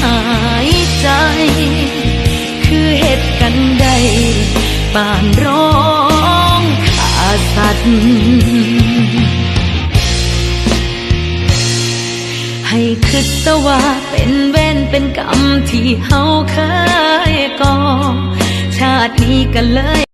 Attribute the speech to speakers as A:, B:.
A: หายใจ คือเหตุกันใดปานร้องขาสัตว์ให้คิดตะว่าเป็นเว้นเป็นกรรมที่เฮาเคยก่อชาตินี้กันเลย